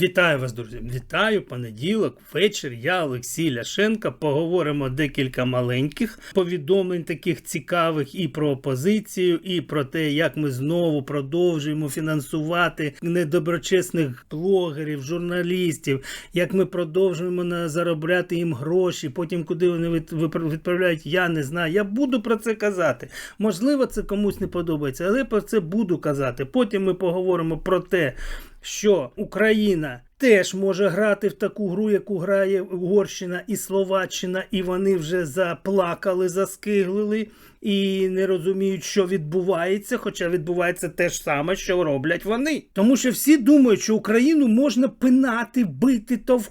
Вітаю вас, друзі! Вітаю понеділок, вечір. Я Олексій Ляшенко. Поговоримо декілька маленьких повідомлень, таких цікавих і про опозицію, і про те, як ми знову продовжуємо фінансувати недоброчесних блогерів, журналістів, як ми продовжуємо заробляти їм гроші. Потім куди вони від- відправляють, я не знаю. Я буду про це казати. Можливо, це комусь не подобається, але про це буду казати. Потім ми поговоримо про те що Україна теж може грати в таку гру, яку грає Угорщина і Словаччина, і вони вже заплакали, заскиглили і не розуміють, що відбувається, хоча відбувається те ж саме, що роблять вони. Тому що всі думають, що Україну можна пинати, бити, тов,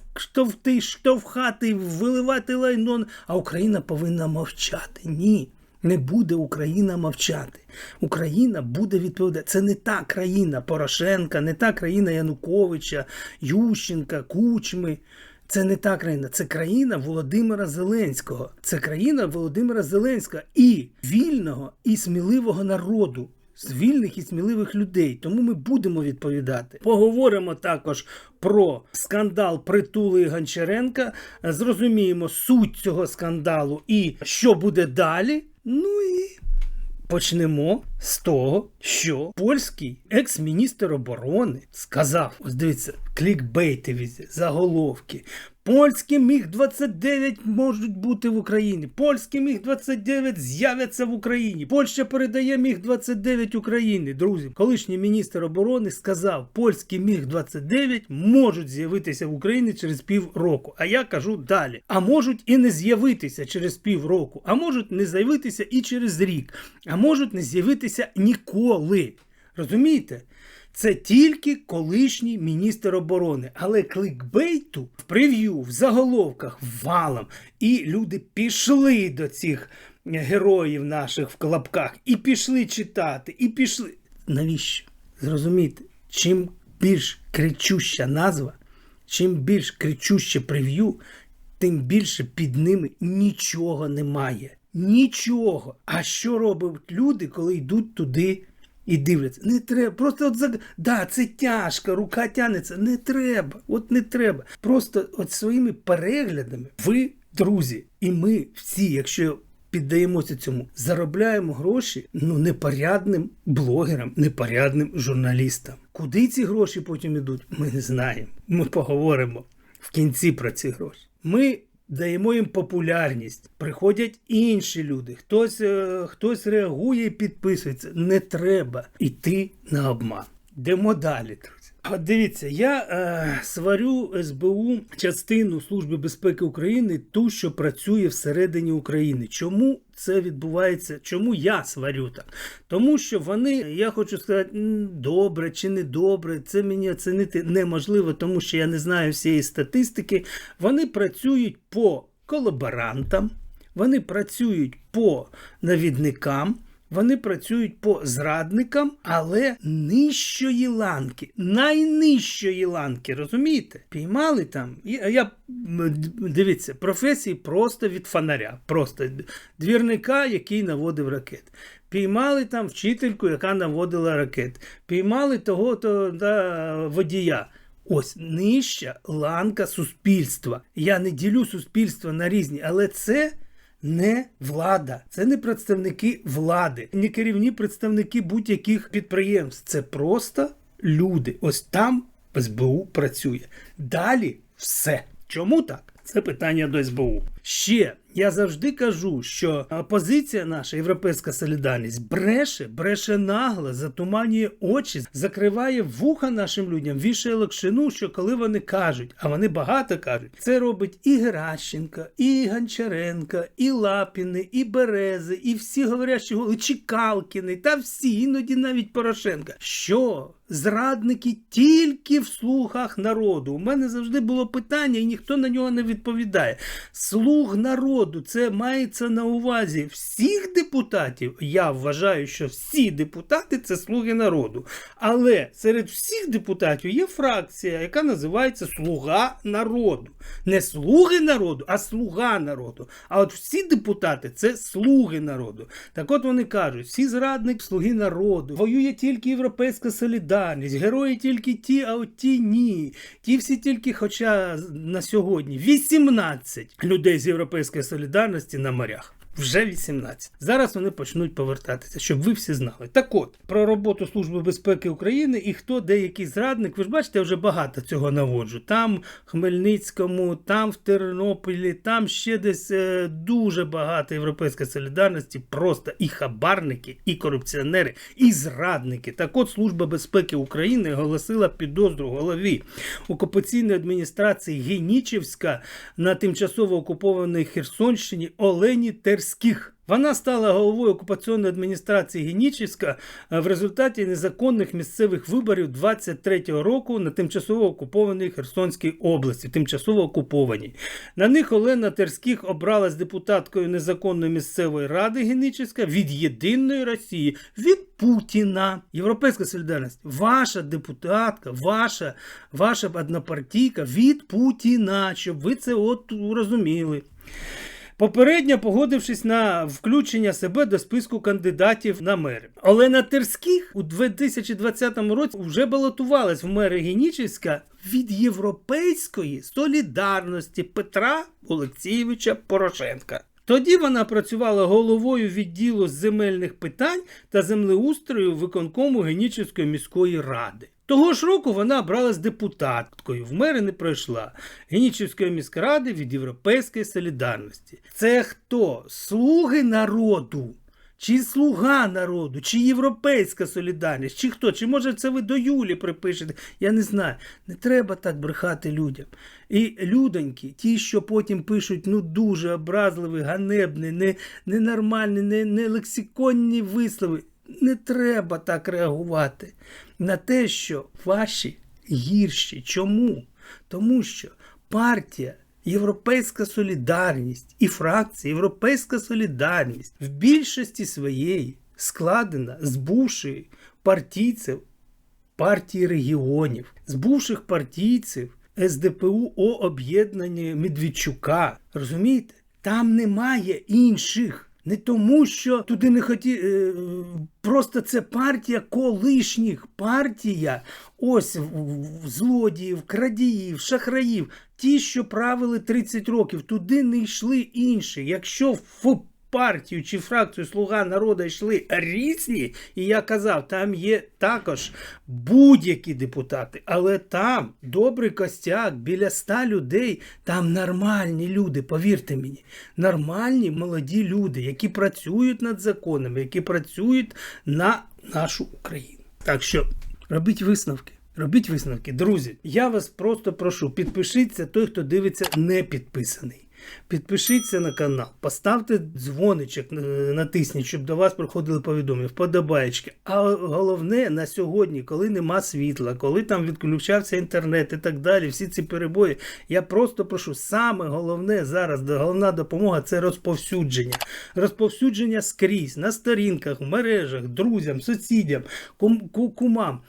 штовхати, виливати лайно, а Україна повинна мовчати. Ні. Не буде Україна мовчати. Україна буде відповідати. Це не та країна Порошенка, не та країна Януковича, Ющенка, Кучми. Це не та країна, це країна Володимира Зеленського. Це країна Володимира Зеленського і вільного і сміливого народу. З вільних і сміливих людей, тому ми будемо відповідати. Поговоримо також про скандал Притули і Гончаренка. Зрозуміємо суть цього скандалу і що буде далі. Ну і почнемо з того, що польський екс-міністр оборони сказав: ось дивіться, клікбейтові заголовки. Польські міг 29 можуть бути в Україні. Польські міг 29 з'являться в Україні. Польща передає міг 29 Україні. Друзі, колишній міністр оборони сказав, польські міг 29 можуть з'явитися в Україні через півроку. А я кажу далі. А можуть і не з'явитися через півроку, а можуть не з'явитися і через рік, а можуть не з'явитися ніколи. Розумієте? Це тільки колишній міністр оборони, але кликбейту в прев'ю, в заголовках валом. І люди пішли до цих героїв наших в клапках, і пішли читати, і пішли. Навіщо? Зрозумійте, чим більш кричуща назва, чим більш кричуще прев'ю, тим більше під ними нічого немає. Нічого. А що роблять люди, коли йдуть туди? І дивляться, не треба. Просто от заг... да, це тяжко, рука тянеться. Не треба. От не треба. Просто от своїми переглядами ви, друзі, і ми всі, якщо піддаємося цьому, заробляємо гроші ну непорядним блогерам, непорядним журналістам. Куди ці гроші потім ідуть? Ми не знаємо. Ми поговоримо в кінці про ці гроші. Ми даємо їм популярність. Приходять інші люди. Хтось, е, хтось реагує і підписується. Не треба йти на обман. Йдемо далі, дивіться, я е, сварю СБУ частину Служби безпеки України, ту, що працює всередині України. Чому це відбувається? Чому я сварю так? Тому що вони, я хочу сказати, добре чи не добре, це мені оцінити неможливо, тому що я не знаю всієї статистики. Вони працюють по колаборантам, вони працюють по навідникам. Вони працюють по зрадникам, але нижчої ланки, найнижчої ланки, розумієте? Піймали там. А я дивіться, професії просто від фонаря, просто двірника, який наводив ракет. Піймали там вчительку, яка наводила ракет. Піймали того то да, водія. Ось нижча ланка суспільства. Я не ділю суспільство на різні, але це не влада, це не представники влади, не керівні представники будь-яких підприємств. Це просто люди. Ось там СБУ працює. Далі все. Чому так? Це питання до СБУ. Ще я завжди кажу, що опозиція наша, європейська солідарність, бреше, бреше нагло, затуманює очі, закриває вуха нашим людям, вішає локшину, що коли вони кажуть, а вони багато кажуть, це робить і Геращенко, і Гончаренко, і Лапіни, і Берези, і всі говорящі голови, Чекалкіни, та всі, іноді навіть Порошенка. Що? Зрадники тільки в слухах народу. У мене завжди було питання, і ніхто на нього не відповідає. Слух слуг народу. Це мається на увазі всіх депутатів. Я вважаю, що всі депутати це слуги народу. Але серед всіх депутатів є фракція, яка називається Слуга народу. Не слуги народу, а слуга народу. А от всі депутати це слуги народу. Так от вони кажуть, всі зрадники слуги народу, воює тільки європейська солідарність, герої тільки ті, а от ті ні. Ті всі тільки, хоча на сьогодні 18 людей європейської солідарності на морях. Вже 18. Зараз вони почнуть повертатися, щоб ви всі знали. Так от, про роботу Служби безпеки України і хто деякий зрадник, ви ж бачите, я вже багато цього наводжу. Там в Хмельницькому, там в Тернополі, там ще десь е, дуже багато європейської солідарності, просто і хабарники, і корупціонери, і зрадники. Так от Служба безпеки України оголосила підозру голові окупаційної адміністрації Генічівська на тимчасово окупованій Херсонщині Олені Терських. Вона стала головою окупаційної адміністрації Генічівська е, в результаті незаконних місцевих виборів 23-го року на тимчасово окупованій Херсонській області, тимчасово окупованій. На них Олена Терських обралась депутаткою незаконної місцевої ради Генічівська від єдиної Росії, від Путіна. Європейська солідарність, ваша депутатка, ваша, ваша однопартійка від Путіна, щоб ви це от розуміли. Попередньо погодившись на включення себе до списку кандидатів на мери. Олена Терських у 2020 році вже балотувалась в мери Генічівська від європейської солідарності Петра Олексійовича Порошенка. Тоді вона працювала головою відділу земельних питань та землеустрою виконкому Генічівської міської ради. Того ж року вона обралась депутаткою, в мери не пройшла Генічівської міськради від Європейської солідарності. Це хто? Слуги народу? Чи слуга народу, чи європейська солідарність, чи хто? Чи може це ви до Юлі припишете? Я не знаю. Не треба так брехати людям. І людоньки, ті, що потім пишуть ну дуже образливі, ганебні, не, ненормальні, не, не лексиконні вислови. Не треба так реагувати на те, що ваші гірші. Чому? Тому що партія Європейська солідарність і фракція Європейська солідарність в більшості своєї складена з бувших партійців партії регіонів, з бувших партійців СДПУ об'єднання Медведчука. Розумієте? Там немає інших. Не тому, що туди не хоті... е, Просто це партія колишніх. Партія ось злодіїв, крадіїв, шахраїв. Ті, що правили 30 років, туди не йшли інші. Якщо в партію чи фракцію Слуга народу йшли різні, і я казав, там є також будь-які депутати, але там добрий костяк, біля ста людей, там нормальні люди, повірте мені, нормальні молоді люди, які працюють над законами, які працюють на нашу Україну. Так що робіть висновки. Робіть висновки, друзі. Я вас просто прошу, підпишіться той, хто дивиться не підписаний. Підпишіться на канал, поставте дзвоничок, е, натисніть, щоб до вас приходили повідомлення, вподобаєчки. А головне на сьогодні, коли нема світла, коли там відключався інтернет і так далі, всі ці перебої, я просто прошу, саме головне зараз, головна допомога це розповсюдження. Розповсюдження скрізь, на сторінках, в мережах, друзям, сусідям, кум, кумам.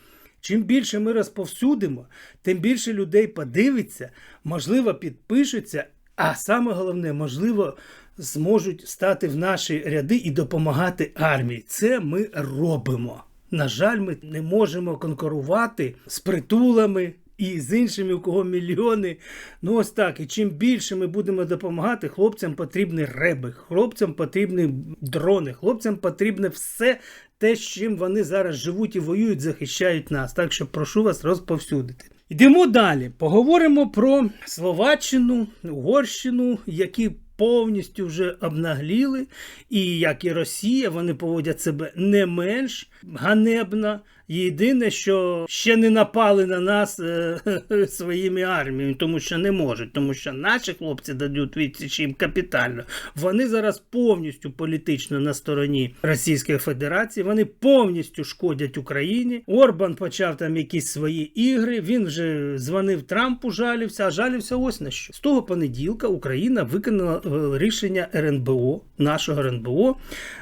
Чим більше ми розповсюдимо, тим більше людей подивиться, можливо, підпишуться, а саме головне, можливо, зможуть стати в наші ряди і допомагати армії. Це ми робимо. На жаль, ми не можемо конкурувати з притулами. І з іншими, у кого мільйони. Ну ось так. І чим більше ми будемо допомагати, хлопцям потрібні реби, хлопцям потрібні дрони, хлопцям потрібне все те, з чим вони зараз живуть і воюють, захищають нас. Так що прошу вас розповсюдити. Йдемо далі. Поговоримо про Словаччину, Угорщину, які повністю вже обнагліли, і як і Росія, вони поводять себе не менш ганебно, Єдине, що ще не напали на нас е, своїми арміями, тому що не можуть, тому що наші хлопці дадуть відсіч їм капітально. Вони зараз повністю політично на стороні Російської Федерації. Вони повністю шкодять Україні. Орбан почав там якісь свої ігри. Він вже дзвонив Трампу, жалівся, а жалівся ось на що. З того понеділка Україна виконала е, рішення РНБО, нашого РНБО,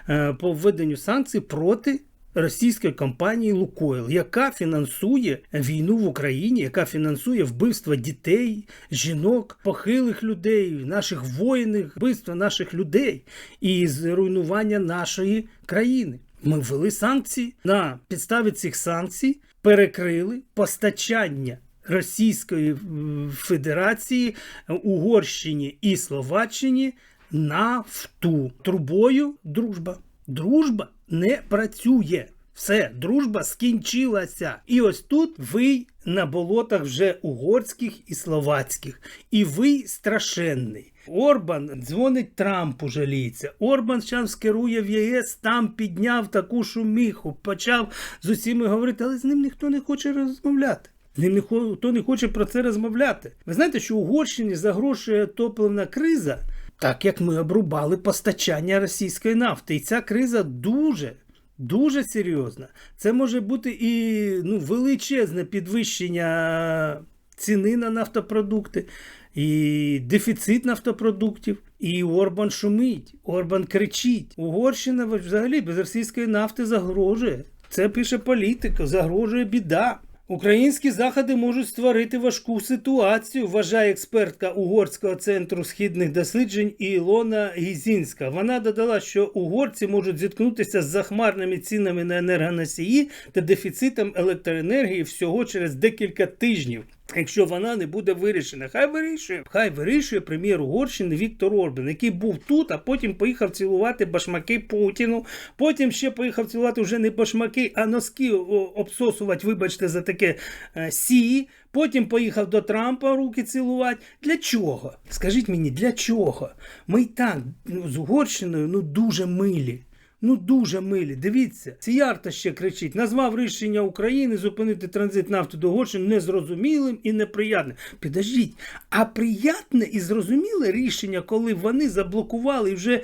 е, по введенню санкцій проти. Російської компанії Лукойл, яка фінансує війну в Україні, яка фінансує вбивство дітей, жінок, похилих людей, наших воїнів, вбивство наших людей і зруйнування нашої країни. Ми ввели санкції на підставі цих санкцій, перекрили постачання Російської Федерації Угорщині і Словаччині нафту. Трубою дружба. Дружба не працює. Все, дружба скінчилася. І ось тут ви на болотах вже угорських і словацьких. І ви страшенний. Орбан дзвонить Трампу, жаліється. Орбан зараз керує в ЄС, там підняв таку шуміху, почав з усіми говорити, але з ним ніхто не хоче розмовляти. З ним ніхто не хоче про це розмовляти. Ви знаєте, що Угорщині загрожує топливна криза, так як ми обрубали постачання російської нафти. І ця криза дуже. Дуже серйозна. Це може бути і ну, величезне підвищення ціни на нафтопродукти, і дефіцит нафтопродуктів. І Орбан шумить, Орбан кричить. Угорщина взагалі без російської нафти загрожує. Це пише політика, загрожує біда. Українські заходи можуть створити важку ситуацію, вважає експертка Угорського центру східних досліджень Ілона Гізінська. Вона додала, що угорці можуть зіткнутися з захмарними цінами на енергоносії та дефіцитом електроенергії всього через декілька тижнів. Якщо вона не буде вирішена, хай вирішує. Хай вирішує прем'єр Угорщини Віктор Орбан, який був тут, а потім поїхав цілувати башмаки Путіну. Потім ще поїхав цілувати вже не башмаки, а носки обсосувати, вибачте, за таке е, сі. Потім поїхав до Трампа руки цілувати. Для чого? Скажіть мені, для чого? Ми й так ну, з Угорщиною ну дуже милі. Ну дуже милі. Дивіться, Сіярта ще кричить, назвав рішення України зупинити транзит нафти до Угорщини незрозумілим і неприятним. Підождіть, а приятне і зрозуміле рішення, коли вони заблокували вже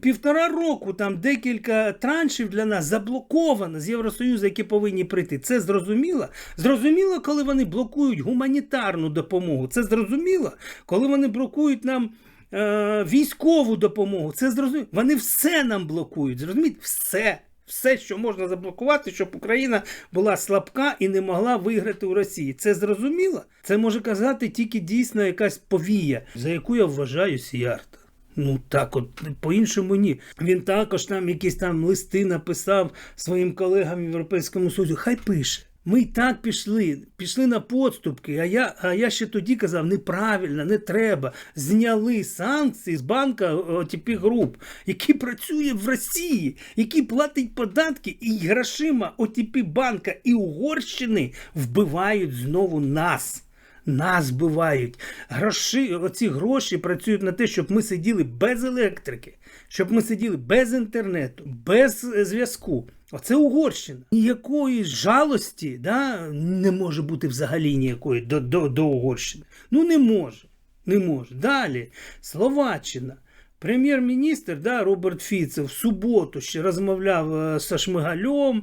півтора року там декілька траншів для нас заблоковано з Євросоюзу, які повинні прийти. Це зрозуміло? Зрозуміло, коли вони блокують гуманітарну допомогу. Це зрозуміло, коли вони блокують нам. Е, військову допомогу. Це зрозуміло. Вони все нам блокують. Зрозумієте? Все. Все, що можна заблокувати, щоб Україна була слабка і не могла виграти у Росії. Це зрозуміло? Це може казати тільки дійсно якась повія, за яку я вважаю Сіярта. Ну так, от по-іншому ні. Він також там якісь там листи написав своїм колегам в Європейському Союзі. Хай пише. Ми й так пішли, пішли на подступки. А я а я ще тоді казав, неправильно, не треба. Зняли санкції з банка ОТП груп, який працює в Росії, який платить податки і грошима ОТП банка і Угорщини вбивають знову нас. Нас вбивають. Гроші, оці гроші працюють на те, щоб ми сиділи без електрики, щоб ми сиділи без інтернету, без зв'язку. Оце Угорщина. Ніякої жалості да, не може бути взагалі ніякої до, до, до Угорщини. Ну не може. Не може. Далі. Словаччина. Прем'єр-міністр да, Роберт Фіце в суботу ще розмовляв з Шмигалем,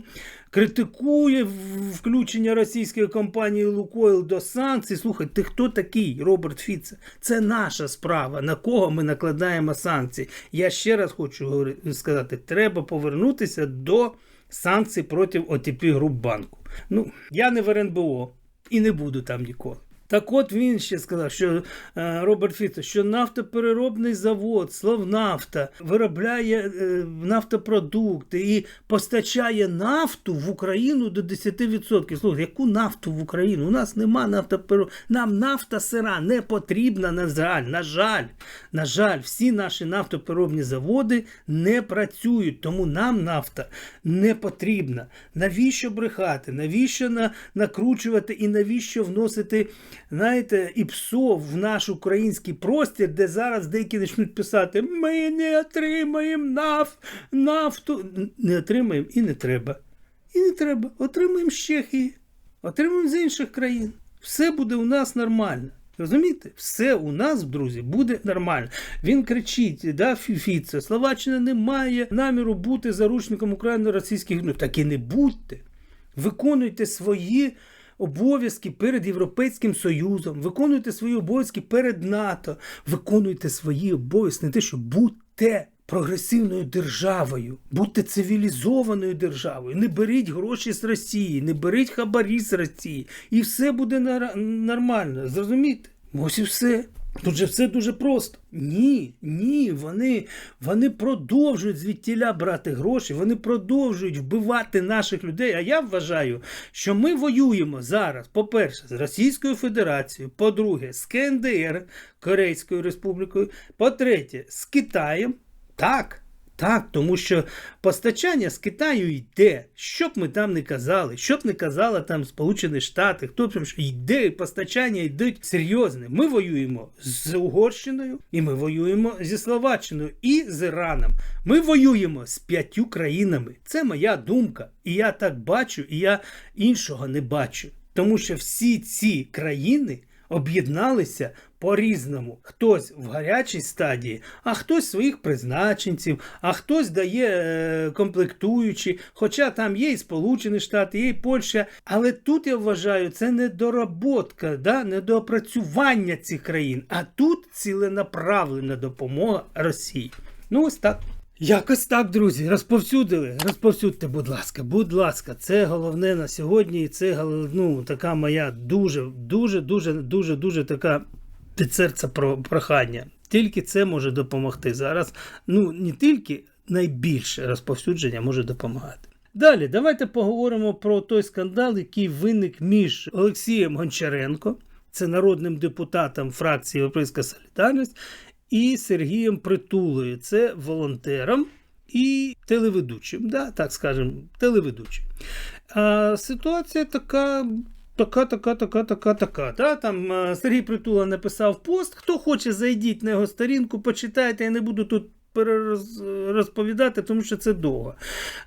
критикує включення російської компанії Лукойл до санкцій. Слухай, ти хто такий, Роберт Фіце? Це наша справа, на кого ми накладаємо санкції. Я ще раз хочу сказати: треба повернутися до санкцій проти ОТП груп банку. Ну, я не в РНБО і не буду там ніколи. Так от він ще сказав, що е, Роберт Фіцо, що нафтопереробний завод Словнафта виробляє е, нафтопродукти і постачає нафту в Україну до 10%. Слухайте, яку нафту в Україну? У нас нема нафтопереробної. Нам нафта сира не потрібна, на жаль. На жаль, на жаль, всі наші нафтопереробні заводи не працюють, тому нам нафта не потрібна. Навіщо брехати? Навіщо на, накручувати і навіщо вносити? Знаєте, і псов в наш український простір, де зараз деякі почнуть писати: ми не отримаємо наф, нафту. Не отримаємо і не треба. І не треба. Отримаємо з Чехії, отримаємо з інших країн. Все буде у нас нормально. Розумієте? Все у нас, друзі, буде нормально. Він кричить, да, Фіфіце, Словаччина не має наміру бути заручником україно-російських. Ну так і не будьте. Виконуйте свої обов'язки перед Європейським Союзом, виконуйте свої обов'язки перед НАТО, виконуйте свої обов'язки, не те, що будьте прогресивною державою, будьте цивілізованою державою. Не беріть гроші з Росії, не беріть хабарі з Росії, і все буде нормально. Зрозумієте? Ось і все. Тут же все дуже просто. Ні, ні, вони, вони продовжують звідтіля брати гроші, вони продовжують вбивати наших людей. А я вважаю, що ми воюємо зараз, по-перше, з Російською Федерацією, по-друге, з КНДР, Корейською Республікою, по-третє, з Китаєм. Так, так, тому що постачання з Китаю йде. Що б ми там не казали, що б не казали там Сполучені Штати, хто б йде, постачання йдуть серйозне. Ми воюємо з Угорщиною, і ми воюємо зі Словаччиною і з Іраном. Ми воюємо з п'ятью країнами. Це моя думка. І я так бачу, і я іншого не бачу. Тому що всі ці країни об'єдналися по-різному. Хтось в гарячій стадії, а хтось своїх призначенців, а хтось дає е, комплектуючі. Хоча там є і Сполучені Штати, є і Польща. Але тут я вважаю, це не доработка, да? не доопрацювання цих країн, а тут ціленаправлена допомога Росії. Ну, ось так. Якось так, друзі, розповсюдили. Розповсюдьте, будь ласка, будь ласка, це головне на сьогодні. І це ну, така моя дуже, дуже, дуже, дуже, дуже така серця про- прохання. Тільки це може допомогти зараз. Ну, не тільки найбільше розповсюдження може допомагати. Далі, давайте поговоримо про той скандал, який виник між Олексієм Гончаренко, це народним депутатом фракції Європейська Солідарність, і Сергієм Притулою, це волонтером і телеведучим, да, так скажемо, телеведучим. А ситуація така. Така, така, така, така, така. Да? Там е, Сергій Притула написав пост. Хто хоче, зайдіть на його сторінку, почитайте. Я не буду тут розповідати, тому що це довго.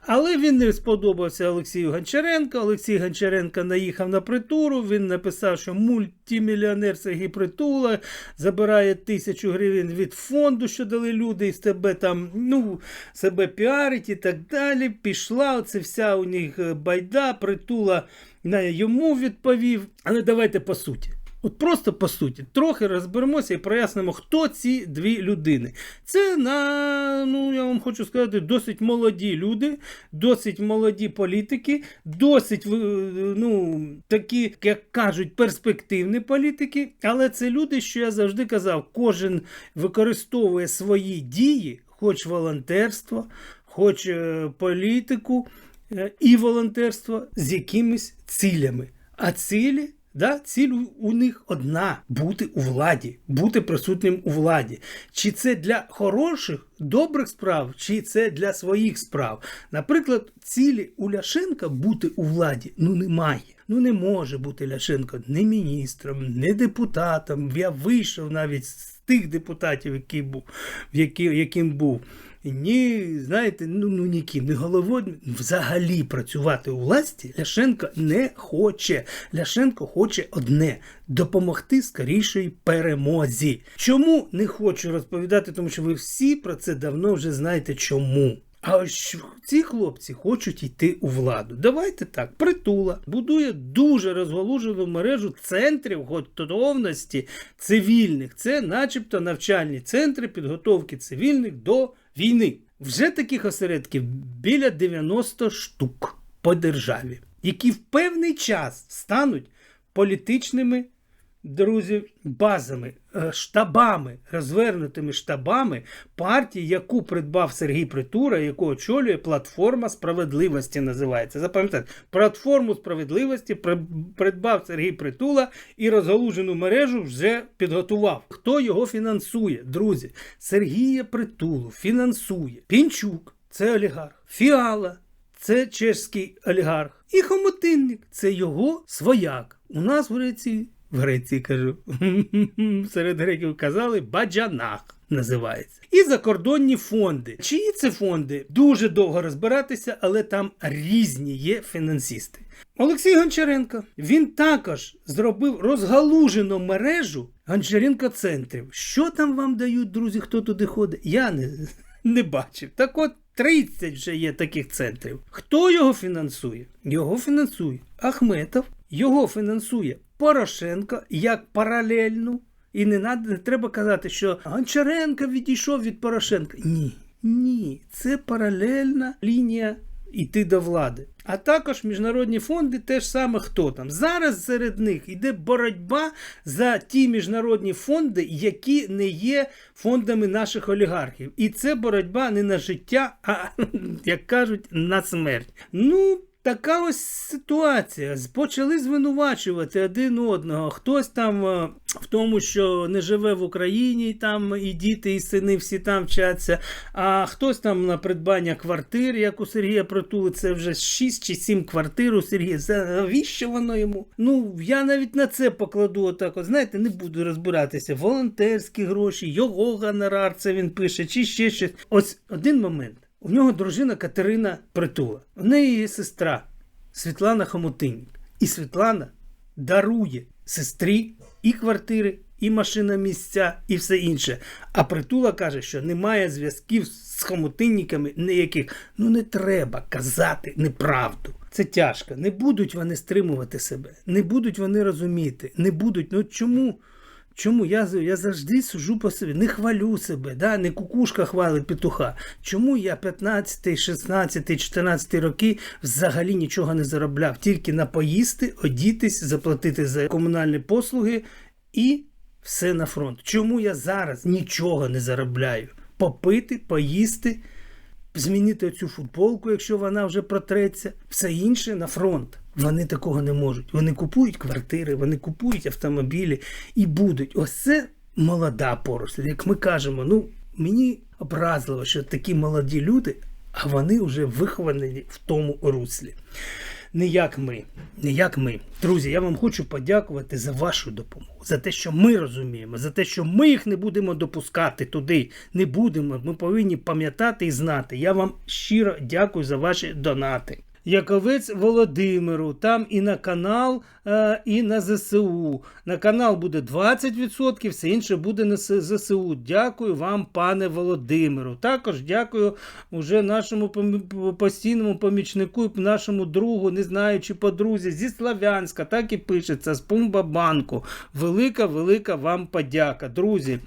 Але він не сподобався Олексію Гончаренко. Олексій Гончаренко наїхав на притуру. Він написав, що мультимільйонер Сергій Притула забирає тисячу гривень від фонду, що дали люди, і з тебе там ну, себе піарить і так далі. Пішла оце вся у них е, байда, притула на йому відповів. Але давайте по суті. От просто по суті, трохи розберемося і прояснимо, хто ці дві людини. Це на, ну я вам хочу сказати, досить молоді люди, досить молоді політики, досить ну, такі, як кажуть, перспективні політики. Але це люди, що я завжди казав, кожен використовує свої дії, хоч волонтерство, хоч е, політику е, і волонтерство з якимись цілями. А цілі. Да, ціль у- них одна бути у владі, бути присутнім у владі. Чи це для хороших, добрих справ, чи це для своїх справ. Наприклад, цілі у Ляшенка бути у владі ну немає. Ну не може бути Ляшенко ні міністром, ні депутатом. Я вийшов навіть з тих депутатів, які був, яким був. Ні, знаєте, ну, ну ніким, не головою. Взагалі працювати у власті Ляшенко не хоче. Ляшенко хоче одне допомогти скорішої перемозі. Чому не хочу розповідати, тому що ви всі про це давно вже знаєте чому. А ось ці хлопці хочуть йти у владу. Давайте так. Притула будує дуже розголужену мережу центрів готовності цивільних. Це, начебто, навчальні центри підготовки цивільних до війни. Вже таких осередків біля 90 штук по державі, які в певний час стануть політичними друзі, базами, е, штабами, розвернутими штабами партії, яку придбав Сергій Притура, яку очолює платформа справедливості. Називається. Запам'ятайте, платформу справедливості придбав Сергій Притула і розгалужену мережу вже підготував. Хто його фінансує? Друзі, Сергія Притулу фінансує Пінчук, це олігарх, Фіала. Це чешський олігарх. І Хомотинник це його свояк. У нас в Греції, в Греції кажу, серед греків казали баджанах. називається. І закордонні фонди. Чиї це фонди? Дуже довго розбиратися, але там різні є фінансисти. Олексій Гончаренко він також зробив розгалужену мережу Гончаренко центрів. Що там вам дають, друзі, хто туди ходить? Я не, не бачив. Так от 30 вже є таких центрів. Хто його фінансує? Його фінансує Ахметов, його фінансує Порошенко як паралельну. І не, надо, не треба казати, що Гончаренко відійшов від Порошенка. Ні. Ні, це паралельна лінія йти до влади. А також міжнародні фонди теж саме хто там. Зараз серед них йде боротьба за ті міжнародні фонди, які не є фондами наших олігархів. І це боротьба не на життя, а як кажуть, на смерть. Ну. Така ось ситуація. Почали звинувачувати один одного. Хтось там е, в тому, що не живе в Україні, там і діти, і сини всі там вчаться. А хтось там на придбання квартир, як у Сергія Протули, це вже 6 чи 7 квартир у Сергія. Навіщо воно йому? Ну я навіть на це покладу отак. От, знаєте, не буду розбиратися. Волонтерські гроші, його гонорар, це він пише, чи ще щось. Ось один момент. У нього дружина Катерина Притула. У неї є сестра Світлана Хомутинік. І Світлана дарує сестрі і квартири, і машина місця, і все інше. А притула каже, що немає зв'язків з хомутинниками ніяких. Ну не треба казати неправду. Це тяжко. Не будуть вони стримувати себе, не будуть вони розуміти, не будуть. Ну чому? Чому я я завжди сужу по собі, не хвалю себе, да? не кукушка хвалить петуха. Чому я 15, 16, 14 роки взагалі нічого не заробляв? Тільки на поїсти, одітись, заплатити за комунальні послуги і все на фронт. Чому я зараз нічого не заробляю? Попити, поїсти, змінити оцю футболку, якщо вона вже протреться, все інше на фронт. Вони такого не можуть. Вони купують квартири, вони купують автомобілі і будуть. Ось це молода поросль. Як ми кажемо, ну мені образливо, що такі молоді люди, а вони вже виховані в тому руслі. Не як ми, не як ми. Друзі, я вам хочу подякувати за вашу допомогу, за те, що ми розуміємо, за те, що ми їх не будемо допускати туди. Не будемо. Ми повинні пам'ятати і знати. Я вам щиро дякую за ваші донати. Яковець Володимиру. Там і на канал, е, і на ЗСУ. На канал буде 20%, все інше буде на ЗСУ. Дякую вам, пане Володимиру. Також дякую уже нашому постійному помічнику, і нашому другу, не знаю, чи подрузі, зі Славянська, так і пишеться, з Пумбабанку. Велика, велика вам подяка. Друзі, е,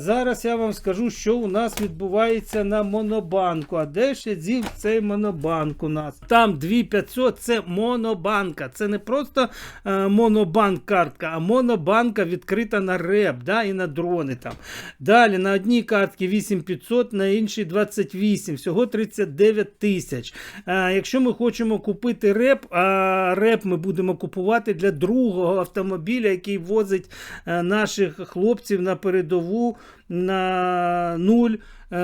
зараз я вам скажу, що у нас відбувається на Монобанку. А де ще зів цей Монобанк у нас? Там 2500 це монобанка. Це не просто е, монобанк картка, а монобанка відкрита на реп да, і на дрони. там. Далі на одній картці 8500, на іншій 28, всього 39 тисяч. Е, якщо ми хочемо купити реп, а реп ми будемо купувати для другого автомобіля, який возить е, наших хлопців на передову на нуль. Е,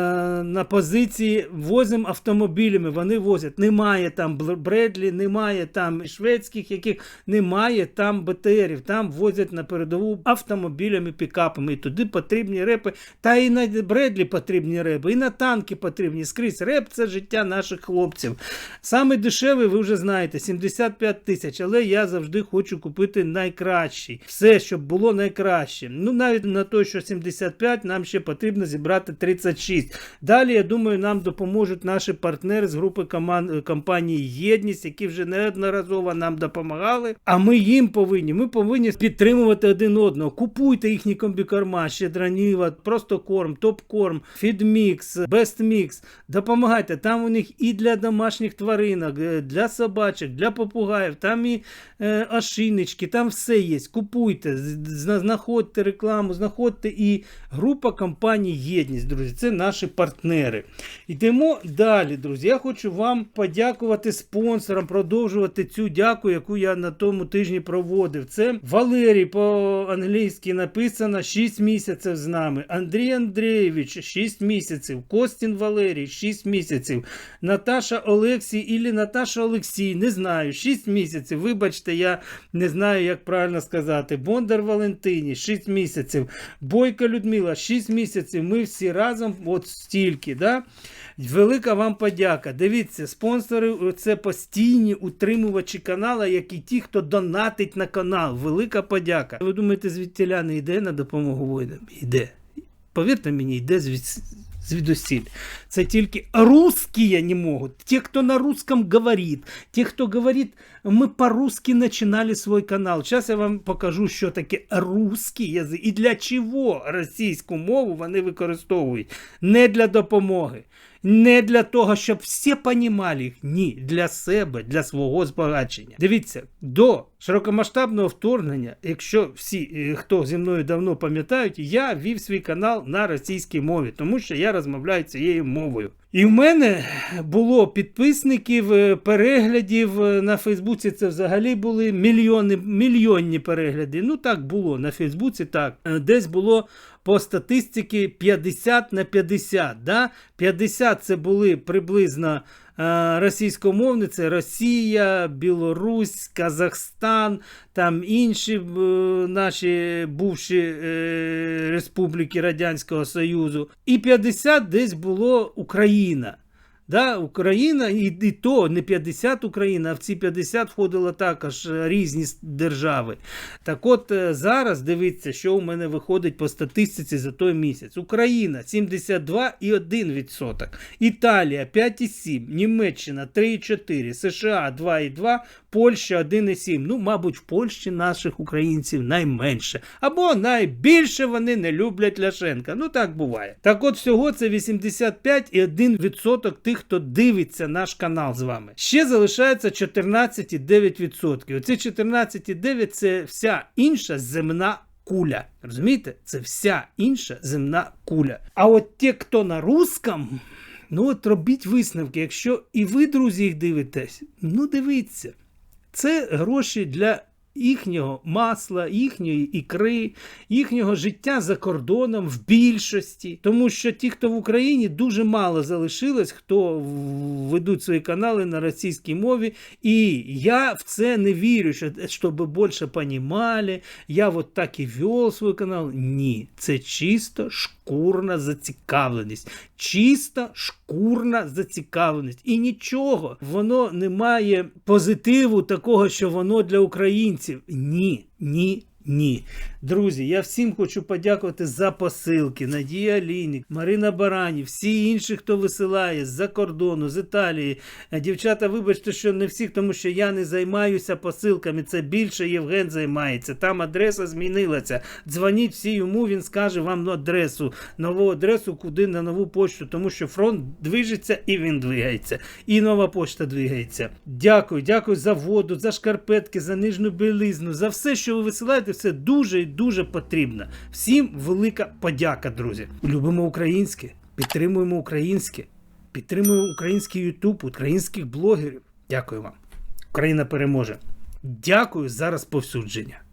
на позиції возимо автомобілями. Вони возять. Немає там Бредлі, немає там шведських, яких немає там БТРів. Там возять на передову автомобілями, пікапами. І туди потрібні репи. Та і на Бредлі потрібні репи, і на танки потрібні. Скрізь реп це життя наших хлопців. Саме дешевий, ви вже знаєте, 75 тисяч. Але я завжди хочу купити найкращий. Все, щоб було найкраще. Ну навіть на той, що 75, нам ще потрібно зібрати 36. 6. Далі, я думаю, нам допоможуть наші партнери з групи команд, компанії Єдність, які вже неодноразово нам допомагали. А ми їм повинні. Ми повинні підтримувати один одного. Купуйте їхні комбікорма, щедраніва, просто корм, топ-корм, фідмікс, бестмікс. Допомагайте. Там у них і для домашніх тваринок, е, для собачок, для попугаїв, там і е, ошинички, там все є. Купуйте, знаходьте рекламу, знаходьте і група компанії Єдність, друзі. Це наші партнери. Йдемо далі, друзі. Я хочу вам подякувати спонсорам, продовжувати цю дяку, яку я на тому тижні проводив. Це Валерій по-англійськи написано 6 місяців з нами. Андрій Андрійович 6 місяців. Костін Валерій 6 місяців. Наташа Олексій і Наташа Олексій. Не знаю, 6 місяців. Вибачте, я не знаю, як правильно сказати. Бондар Валентині 6 місяців. Бойко Людмила 6 6 місяців ми всі разом, от стільки. Да? Велика вам подяка. Дивіться, спонсори це постійні утримувачі каналу, як і ті, хто донатить на канал. Велика подяка. Ви думаєте, звідтіля не йде на допомогу воїнам? Йде. Повірте мені, йде звід... звідусіль. Це тільки русские не можуть. Ті, хто на русском говорить, ті, хто говорить, ми по-русски починали свій канал. Зараз я вам покажу, що таке русский язик і для чого російську мову вони використовують. Не для допомоги. Не для того, щоб всі понімали їх. Ні, для себе, для свого збагачення. Дивіться, до широкомасштабного вторгнення, якщо всі, е, хто зі мною давно пам'ятають, я вів свій канал на російській мові, тому що я розмовляю цією мовою. І в мене було підписників, е, переглядів е, на Фейсбуці. Це взагалі були мільйони, мільйонні перегляди. Ну так було на Фейсбуці. Так Е, десь було по статистиці 50 на 50. Да? 50 це були приблизно е, це Росія, Білорусь, Казахстан, там інші е, наші бувші е, республіки Радянського Союзу. І 50 десь було Україна. Да, Україна, і, і то не 50 Україна, а в ці 50 входило також е, різні держави. Так от е, зараз дивіться, що у мене виходить по статистиці за той місяць. Україна 72,1%, Італія 5,7%, Німеччина 3,4%, США 2,2%, Польща 1,7%. Ну, мабуть, в Польщі наших українців найменше. Або найбільше вони не люблять Ляшенка. Ну так буває. Так от всього це 85,1% тих, хто дивиться наш канал з вами. Ще залишається 14,9%. Оці 14,9% це вся інша земна куля. Розумієте? Це вся інша земна куля. А от ті, хто на русском, ну от робіть висновки. Якщо і ви, друзі, їх дивитесь, ну дивіться. Це гроші для їхнього масла, їхньої ікри, їхнього життя за кордоном в більшості. Тому що ті, хто в Україні, дуже мало залишилось, хто ведуть свої канали на російській мові. І я в це не вірю, що щоб більше понімали, я от так і вел свій канал. Ні, це чисто шкурна зацікавленість. Чиста шкурна зацікавленість. І нічого, воно не має позитиву такого, що воно для українців. Ні, ні. Ні, друзі, я всім хочу подякувати за посилки. Надія Лінік, Марина Барані, всі інші, хто висилає з-за кордону, з Італії. Е, Дівчата, вибачте, що не всіх, тому що я не займаюся посилками. Це більше Євген займається. Там адреса змінилася. Дзвоніть всі йому, він скаже вам адресу, нову адресу, куди на нову почту, тому що фронт движеться і він двигається. І нова почта двигається. Дякую, дякую за воду, за шкарпетки, за нижню білизну, за все, що ви висилаєте, все дуже і дуже потрібно. Всім велика подяка, друзі. Любимо українське, підтримуємо українське, підтримуємо український Ютуб, українських блогерів. Дякую вам. Україна переможе. Дякую за розповсюдження.